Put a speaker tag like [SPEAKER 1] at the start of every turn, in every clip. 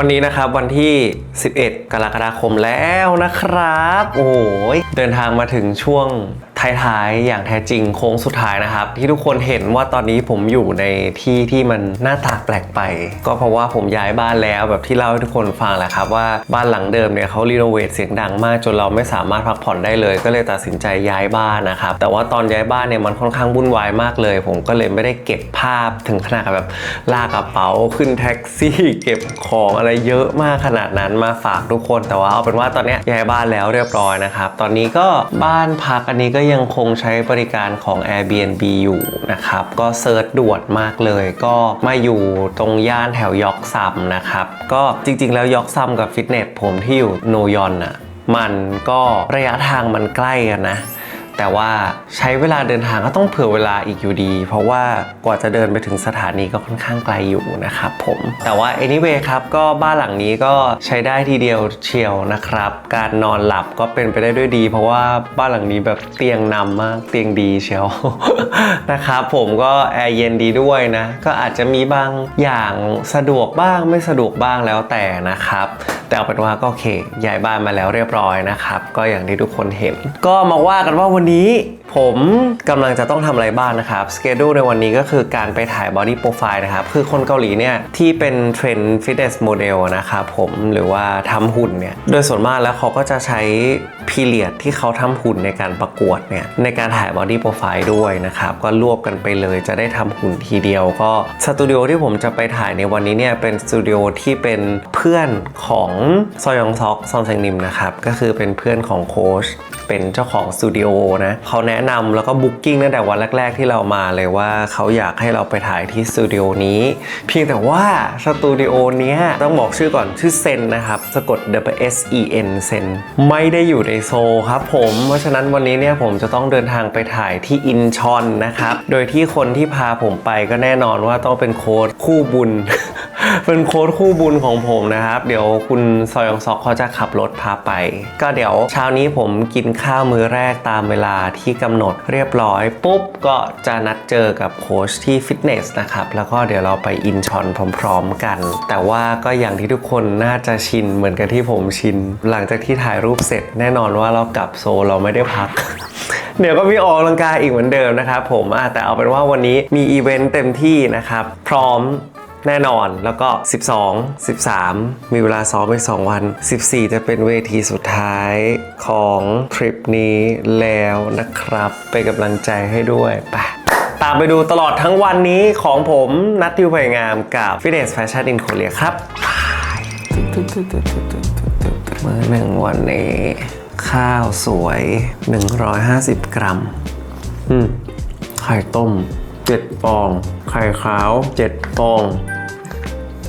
[SPEAKER 1] วันนี้นะครับวันที่ 11 กรกฎาคมแล้วนะครับ โอ้ยเดินทางมาถึงช่วง ท้ายๆ อย่างแท้จริงโค้งสุดท้ายนะครับ ที่ทุกคนเห็นว่าตอนนี้ผมอยู่ในที่ที่มันหน้าตาแปลกไป ก็เพราะว่าผมย้ายบ้านแล้วแบบที่เล่าให้ทุกคนฟังแหละครับว่าบ้านหลังเดิมเนี่ยเขารีโนเวทเสียงดังมากจนเราไม่สามารถพักผ่อนได้เลย ก็เลยตัดสินใจย้ายบ้านนะครับแต่ว่าตอนย้ายบ้านเนี่ยมันค่อนข้างวุ่นวายมากเลย ผมก็เลยไม่ได้เก็บภาพถึงขนาดแบบลากกระเป๋าขึ้นแท็กซี่เก็บของอะไรเยอะมากขนาดนั้นมาฝากทุกคน แต่ว่าเอาเป็นว่าตอนนี้ยย้ายบ้านแล้วเรียบร้อยนะครับตอนนี้ก็บ้านพักอันนี้ก็ยังังคงใช้บริการของ Airbnb อยู่นะครับ ก็เซิร์ชด่วนมากเลย ก็มาอยู่ตรงย่านแถวยอกซัมนะครับ ก็จริงๆ แล้วยอกซัมกับฟิตเนสผมที่อยู่โนยอนอะมันก็ระยะทางมันใกล้กันนะ แต่ว่าใช้เวลาเดินทางก็ต้องเผื่อเวลาอีกอยู่ดี เพราะว่ากว่าจะเดินไปถึงสถานีก็ค่อนข้างไกลอยู่นะครับผม แต่ว่า anyway ครับก็บ้านหลังนี้ก็ใช้ได้ทีเดียวเชียวนะครับ การนอนหลับก็เป็นไปได้ด้วยดี เพราะว่าบ้านหลังนี้แบบเตียงนำมากเตียงดีเชียวนะครับผมก็แอร์เย็นดีด้วยนะ ก็อาจจะมีบางอย่างสะดวกบ้างไม่สะดวกบ้างแล้วแต่นะครับแต่เอาเป็นว่าก็โอเคย้ายบ้านมาแล้วเรียบร้อยนะครับก็อย่างที่ทุกคนเห็น ก็มาว่ากันว่าวันนี้ผมกำลังจะต้องทำอะไรบ้างนะครับสเกดูในวันนี้ก็คือการไปถ่ายบอดี้โปรไฟล์นะครับ คือคนเกาหลีเนี่ย ที่เป็นเทรนด์ฟิตเนสโมเดลนะครับผมหรือว่าทำหุ่นเนี่ย โดยส่วนมากแล้วเขาก็จะใช้พีเรียดที่เขาทำหุ่นในการประกวดเนี่ย ในการถ่ายบอดี้โปรไฟล์ด้วยนะครับ ก็รวบกันไปเลยจะได้ทำหุ่นทีเดียวก็สตูดิโอที่ผมจะไปถ่ายในวันนี้เนี่ย เป็นสตูดิโอที่เป็นเพื่อนของซอยองซอกซอนเซงนิมนะครับก็คือเป็นเพื่อนของโค้ช เป็นเจ้าของสตูดิโอนะเขาแนะนำแล้วก็บุ๊กิ้งตั้งแต่วันแรก ๆ ที่เรามาเลยว่าเขาอยากให้เราไปถ่ายที่สตูดิโอนี้ เพียงแต่ว่าสตูดิโอเนี้ยต้องบอกชื่อก่อนชื่อเซนนะครับสะกด W S E N เซนไม่ได้อยู่ในโซลครับผมเพราะฉะนั้นวันนี้เนี่ยผมจะต้องเดินทางไปถ่ายที่อินชอนนะครับโดยที่คนที่พาผมไปก็แน่นอนว่าต้องเป็นโค้ดคู่บุญ เป็นโค้ดคู่บุญของผมนะครับ เดี๋ยวคุณซอยองซอกเขาจะขับรถพาไป ก็เดี๋ยวเช้านี้ผมกินข้าวมื้อแรกตามเวลาที่กำหนดเรียบร้อย ปุ๊บก็จะนัดเจอกับโค้ชที่ฟิตเนสนะครับ แล้วก็เดี๋ยวเราไปอินชอนพร้อมๆกัน แต่ว่าก็อย่างที่ทุกคนน่าจะชินเหมือนกับที่ผมชิน หลังจากที่ถ่ายรูปเสร็จแน่นอนว่าเรากลับโซเราไม่ได้พักเดี๋ยวก็มีออกกำลังกายอีกเหมือนเดิมนะครับผมแต่เอาเป็นว่าวันนี้มีอีเวนต์เต็มที่นะครับ พร้อม แน่นอนแล้วก็ 12 13 มีเวลาซ้อมไป 2 วัน 14 จะเป็นเวทีสุดท้ายของทริปนี้แล้วนะครับเป็นกำลังใจให้ด้วยไปตามไปดูตลอดทั้งวันนี้ของผมนัททิวไผ่งามกับ Fitness Fashion in Korea ครับมื้อหนึ่งวันนี้ ข้าวสวย 150 กรัม อืม ไข่ต้ม 7 ฟอง ไข่ขาว 7 ฟอง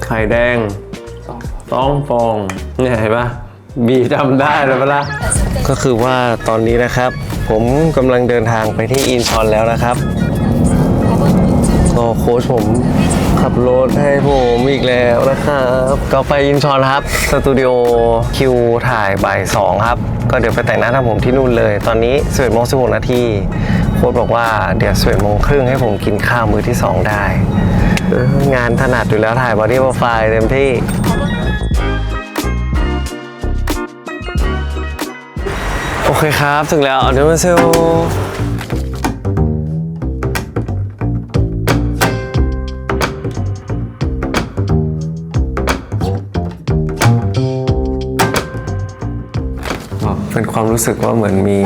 [SPEAKER 1] ไข่แดงสองฟองเนี่ยเห็นปะบีจำได้แล้วปะล่ะก็คือว่าตอนนี้นะครับ ผมกำลังเดินทางไปที่อินชอนแล้วนะครับก็โค้ชผมขับรถให้ผมอีกแล้วนะครับ ก็ไปอินชอนครับ สตูดิโอคิวถ่ายบ่ายสองครับ ก็เดี๋ยวไปแต่งหน้าทำผมที่นู่นเลย ตอนนี้11โมง16นาทีโค้ชบอกว่าเดี๋ยว11โมงครึ่งให้ผมกินข้าวมื้อที่2ได้เออ งานถนัดอยู่แล้วถ่ายบอดี้โปรไฟล์เต็มที่ โอเคครับถึงแล้วอันนี้มาเซลเป็นความรู้สึกว่าเหมือนมี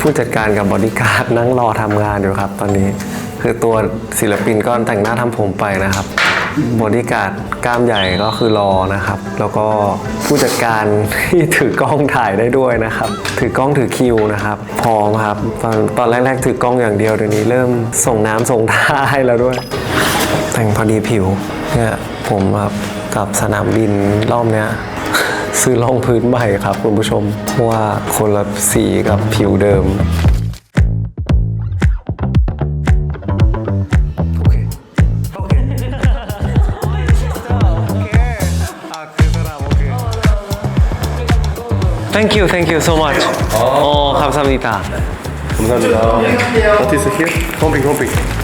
[SPEAKER 1] ผู้จัดการกับบอดี้การ์ดนั่งรอทำงานอยู่ครับตอนนี้ คือตัวศิลปินก็แต่งหน้าทำผมไปนะครับบอดี้การ์ดกล้ามใหญ่ก็คือรอนะครับ แล้วก็ผู้จัดการที่ถือกล้องถ่ายได้ด้วยนะครับ ถือกล้องถือคิวนะครับ พร้อมครับ ตอนตอนแรกๆถือกล้องอย่างเดียวเดี๋ยวนี้เริ่มส่งน้ำส่งท่าให้แล้วด้วย แต่งพอดีผิวเนี่ยผมครับกับสนามบินรอบเนี้ยซื้อรองพื้นใหม่ครับคุณผู้ชมเพราะว่าคนละสีกับผิวเดิม Thank you, thank you so much. 어, 감사합니다.
[SPEAKER 2] 감사합니다. What is here? 홈핑 홈핑.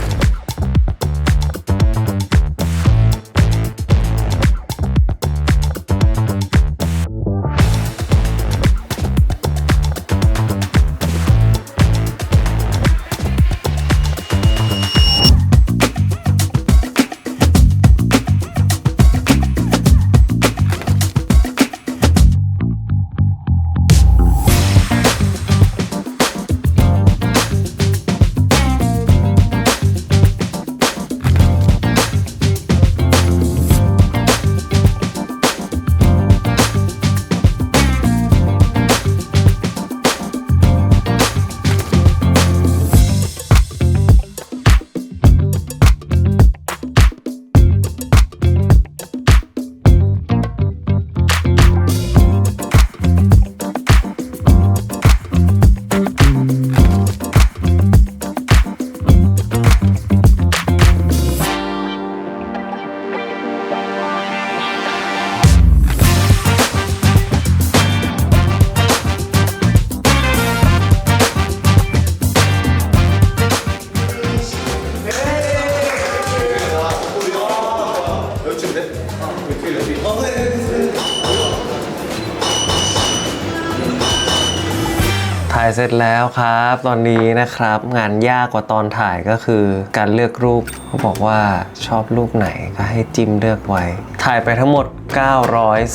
[SPEAKER 1] เสร็จแล้วครับ ตอนนี้นะครับ งานยากกว่าตอนถ่ายก็คือ การเลือกรูปเขาบอกว่าชอบรูปไหนก็ให้จิ้มเลือกไว้ ถ่ายไปทั้งหมด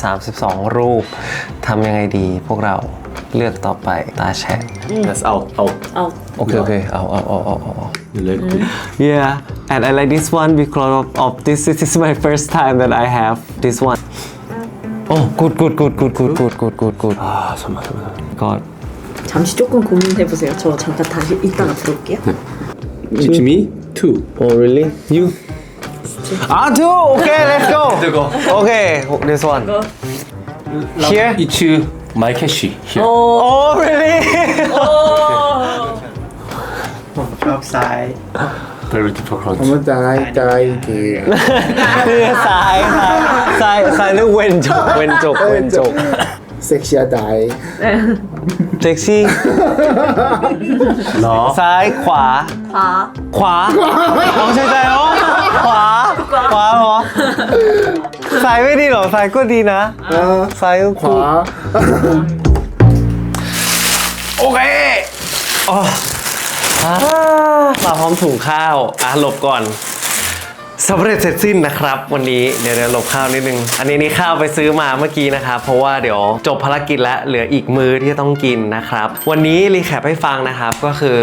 [SPEAKER 1] 932 รูปทำยังไงดีพวกเราเลือกต่อไปตาแชท
[SPEAKER 2] Let's out out
[SPEAKER 3] เอา
[SPEAKER 1] โอเค โอเค เอาเอาเอาเอาเอา
[SPEAKER 2] You like it?
[SPEAKER 1] Yeah, and I like this one because of, of this. This is my first time that I have this one. Oh, good, good, good, good, good, good, good, good, good.
[SPEAKER 2] Ah, sama
[SPEAKER 3] 잠시 조금 고민해 보세요. 저 잠깐 다시 이따가 들어올게요.
[SPEAKER 2] To me, two.
[SPEAKER 1] Oh, really? You? Ah, two. Okay, let's go. Okay, this one. Here.
[SPEAKER 2] It's my cash here.
[SPEAKER 1] Oh, really?
[SPEAKER 4] ชอบซ้าย
[SPEAKER 2] Very difficult.
[SPEAKER 5] 한번 따라이 따라이게
[SPEAKER 1] ซ้ายซ้ายซ้ายซ้ายนึกเวนจกเวนจกเวนจก
[SPEAKER 5] เซ็กซี่ได้
[SPEAKER 1] เซ็กซี่
[SPEAKER 2] หรอ
[SPEAKER 1] ซ้ายขวา
[SPEAKER 3] ขวา
[SPEAKER 1] ขวาลองใช้ใจหรอขวา ขวาหรอซ้ายไม่ดีหรอซ้ายก็ดีนะซ้ายขวา โอเคอ๋อปลาพร้อมถุงข้าว อะหลบก่อน สำเร็จเสร็จสิ้นนะครับ วันนี้เดี๋ยวเดี๋ยวหลบข้าวนิดนึง อันนี้นี่ข้าวไปซื้อมาเมื่อกี้นะครับ เพราะว่าเดี๋ยวจบภารกิจแล้วเหลืออีกมื้อที่ต้องกินนะครับ วันนี้รีแคปให้ฟังนะครับ ก็คือ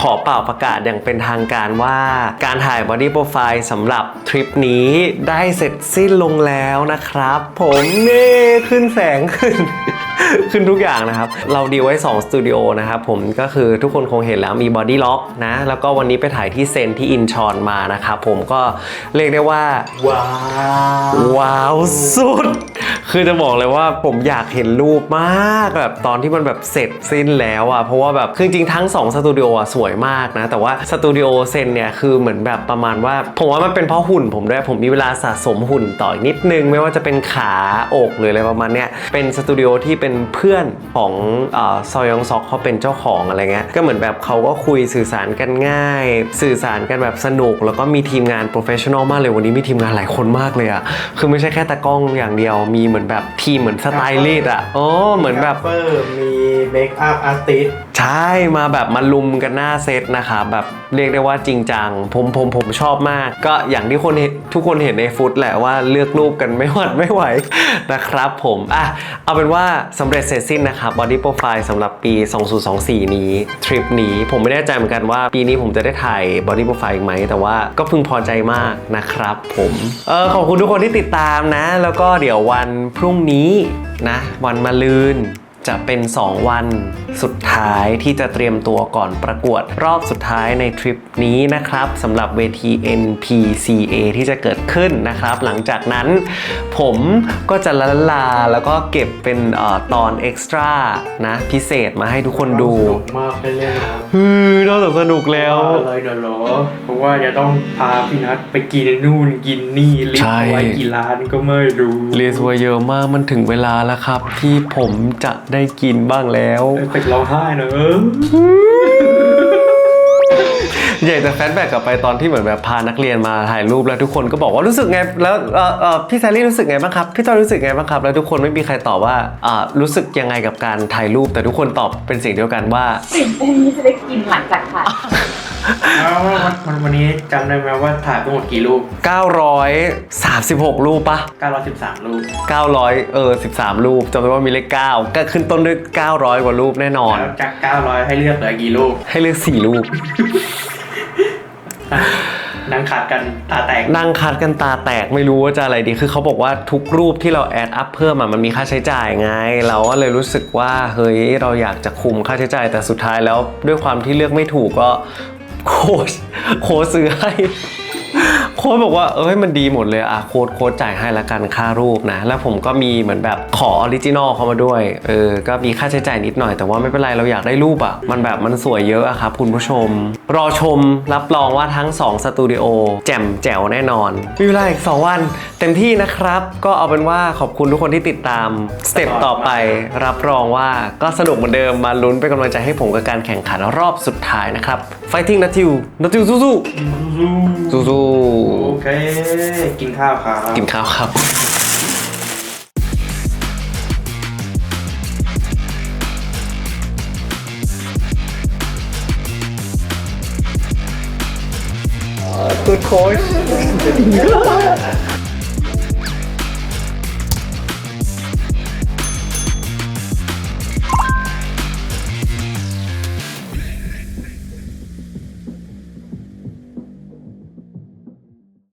[SPEAKER 1] ขอเป่าประกาศอย่างเป็นทางการว่าการถ่ายบอดี้โปรไฟล์สำหรับทริปนี้ได้เสร็จสิ้นลงแล้วนะครับ ผมเน่ขึ้นแสงขึ้น ขึ้นทุกอย่างนะครับ เราดีลไว้2สตูดิโอนะครับผมก็คือทุกคนคงเห็นแล้วมีบอดี้ล็อกนะ แล้วก็วันนี้ไปถ่ายที่เซนที่อินชอนมานะครับผมก็เรียกได้ว่า ว้าว ว้าวสุด คือจะบอกเลยว่าผมอยากเห็นรูปมากแบบตอนที่มันแบบเสร็จสิ้นแล้วอะเพราะว่าแบบคือจริงทั้ง2สตูดิโออะสวยมากนะ แต่ว่าสตูดิโอเซนเนี่ยคือเหมือนแบบประมาณว่า ผมว่ามันเป็นเพราะหุ่นผมด้วยผมมีเวลาสะสมหุ่นต่ออีกนิดนึง ไม่ว่าจะเป็นขาอกหรืออะไรประมาณเนี้ยเป็นสตูดิโอที่เป็นเพื่อนของซอยองซอกเขาเป็นเจ้าของอะไรเงี้ยก็เหมือนแบบเขาก็คุยสื่อสารกันง่าย สื่อสารกันแบบสนุก แล้วก็มีทีมงานโปรเฟชชั่นอลมากเลยวันนี้มีทีมงานหลายคนมากเลยอะคือไม่ใช่แค่ตากล้องอย่างเดียวมีเหมือนแบบทีมเหมือนสไตลิสต์อะโอ้เหมือนแบบ
[SPEAKER 4] เฟอร์มีเมคอัพอาร์ติส
[SPEAKER 1] ใช่มาแบบมาลุมกันหน้าเซตนะครับแบบเรียกได้ว่าจริงจังผมผมผมชอบมาก ก็อย่างที่คนทุกคนเห็นในฟุตแหละว่าเลือกรูปกันไม่หวัดไม่ไหวนะครับผมอะเอาเป็นว่าสำเร็จเสร็จสิ้นนะครับบอดี้โปรไฟล์สำหรับปี 2024 นี้ทริปนี้ผมไม่แน่ใจเหมือนกันว่าปีนี้ผมจะได้ถ่ายบอดี้โปรไฟล์อีกไหม แต่ว่าก็พึงพอใจมากนะครับผมเออขอบคุณทุกคนที่ติดตามนะ แล้วก็เดี๋ยววันพรุ่งนี้นะ วันมะรืน จะเป็น 2 วันสุดท้ายที่จะเตรียมตัวก่อนประกวดรอบสุดท้ายในทริปนี้นะครับสำหรับเวที NPCA ที่จะเกิดขึ้นนะครับ หลังจากนั้นผมก็จะละลาแล้วก็เก็บเป็นเออตอนเอ็กซ์ตร้านะพิเศษมาให้ทุกคนดู
[SPEAKER 4] สนุกมากเล่นๆครับ
[SPEAKER 1] ฮือนอกจากสนุกแล้ว
[SPEAKER 4] อะไรเดี๋ยวเหรอ เพราะว่าจะต้องพาพี่นัทไปกินนู่นกินนี่ลิส
[SPEAKER 1] ใช่
[SPEAKER 4] ต์ไว้กี่ร้านก็ไม่รู้
[SPEAKER 1] เรียสไว้เยอะมากมันถึงเวลาแล้วครับ ที่ผมจะได้กินบ้างแล้ว
[SPEAKER 4] ไปร้องไห้เนอะ
[SPEAKER 1] อยากจะแฟลชแบ็กกลับไปตอนที่เหมือนแบบพานักเรียนมาถ่ายรูปแล้วทุกคนก็บอกว่ารู้สึกไงแล้วเอ่อเอ่อพี่แซลลี่รู้สึกไงบ้างครับพี่จอยรู้สึกไงบ้างครับ แล้วทุกคนไม่มีใครตอบว่าอ่ารู้สึกยังไงกับการถ่ายรูป แต่ทุกคนตอบเป็นสิ่งเดียวกันว่า
[SPEAKER 3] ตื่นเต้นที่จะได้กินหลังจากถ่าย
[SPEAKER 4] แล้ววันวันวันนี้จำได้ไหมว่าถ่ายไปหมดกี่รูป
[SPEAKER 1] 936 รูปปะ
[SPEAKER 4] 913 รูป
[SPEAKER 1] 900 เออ 13 รูปจำได้ว่ามีเลข9ก็ขึ้นต้นด้วย 900 กว่ารูปแน่นอน
[SPEAKER 4] แล้วจาก 900 ให้เลือกเหลือกี่รูป
[SPEAKER 1] ให้เลือก 4 รูป
[SPEAKER 4] นั่งขาดกันตาแตก
[SPEAKER 1] นั่งคัดกันตาแตกไม่รู้ว่าจะอะไรดี คือเขาบอกว่าทุกรูปที่เราแอดอัพเพิ่มอะมันมีค่าใช้จ่ายไง เราก็เลยรู้สึกว่าเฮ้ยเราอยากจะคุมค่าใช้จ่ายแต่สุดท้ายแล้วด้วยความที่เลือกไม่ถูกก็ โค้ชโค้ชซื้อให้ โค้ชบอกว่าเอ้ยมันดีหมดเลยอะโค้ชโค้ชจ่ายให้ละกันค่ารูปนะ แล้วผมก็มีเหมือนแบบขอออริจินอลเขามาด้วยเออก็มีค่าใช้จ่ายนิดหน่อยแต่ว่าไม่เป็นไรเราอยากได้รูปอะมันแบบมันสวยเยอะอะครับคุณผู้ชม รอชมรับรองว่าทั้ง2สตูดิโอแจ่มแจ๋วแน่นอนมีเวลาอีก2วัน เต็มที่นะครับ ก็เอาเป็นว่าขอบคุณทุกคนที่ติดตามสเต็ปต่อไป รับรองว่าก็สนุกเหมือนเดิมมาลุ้นเป็นกำลังใจให้ผมกับการแข่งขันรอบสุดท้ายนะครับ Fighting นัททิวนัททิวสู้ๆสู้
[SPEAKER 4] โอเค กินข้าวครับ
[SPEAKER 1] กินข้าวครับ good course